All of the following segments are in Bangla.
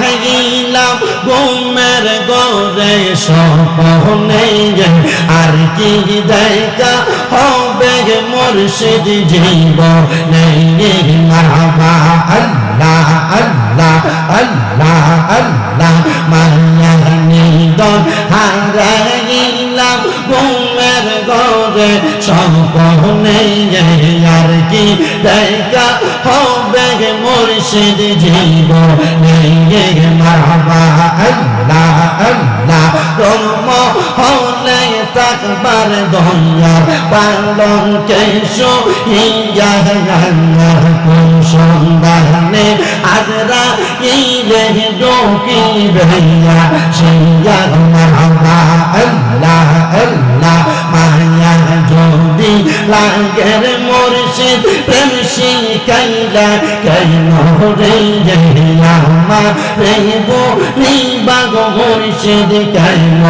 হারাইলাম ঘুমের গরে সপনে আর কি দেখা হবে মুর্শিদ জীব নেই মারহাবা গরে সপনে আর কি। দেখা হবে মুর্শিদ জীব মারহাবা আল্লাহ আল্লাহ। হলে তাকবার দয়ার পালন কেশো ইয়া সন্ধানে আজরা ইলে ডোকি ভैया সিয়া মারহাবা আল্লাহ আল্লাহ। লাগের মুর্শিদ, প্রেম শিখাইলা কেন রে আমা রে গো নিবাগ মুর্শিদ কেন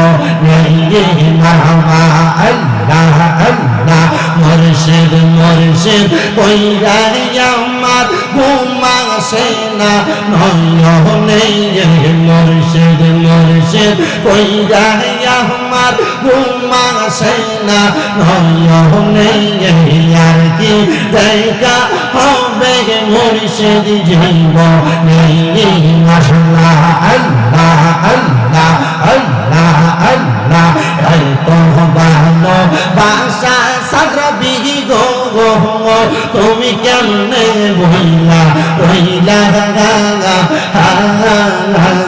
রে মামা আল্লাহ আল্লাহ, মুর্শিদ মুর্শিদ, কইরা আমার, ঘুমা সেনা নয়নে মুর্শিদ মুর্শিদ, কইরা আমার ঘুমা সেনা নয়নে আর কি দেখা হবে মুর্শিদ জীব নেই মাশাল্লাহ আল্লাহ আল্লাহ আল্লাহ আল্লাহ তুমি কেমনে বইলা বইলা গা গা হা হা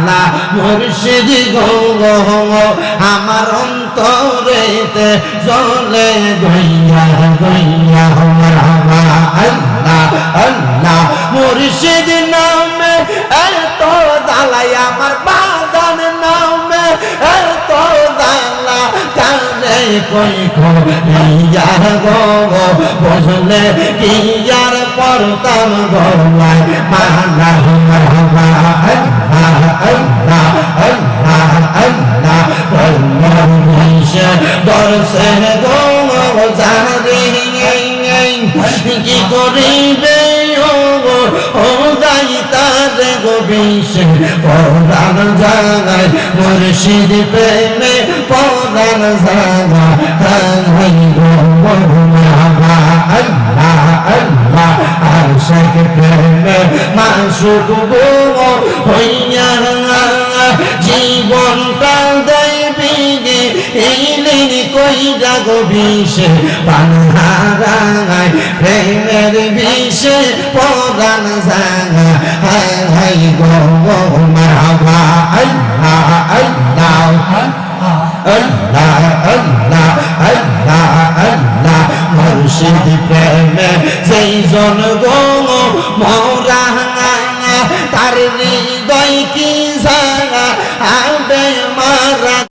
কাহলা মুর্শিদ গো আমার অন্তরেতে জলে গইয়া গইয়া মারহাবা আল্লাহ আল্লাহ মুর্শিদ নামে, এত দালাই আমার বাদান নামে, এত দালা কানে কই কো ইয়া গো, বসলে কি ইয়ার পরতাম গলায়? মালা করিবে ও ও যাইতারে গো বিশে পরাণ জাগায় মুর্শিদ প্রেমে, পরাণ জাগা হাই গো মামা আল্লাহ আল্লাহ আশাক প্রেমে মাসুক গো, হইয়া জীবনটা দেবী কই যাগো বিষে। পানহারায় পদান জাগা হাই হাই গো মারহাবা, আল্লাহ আল্লাহ আল্লাহ আল্লাহ আল্লাহ আল্লাহ মুর্শিদ প্রেমে যেই জন গো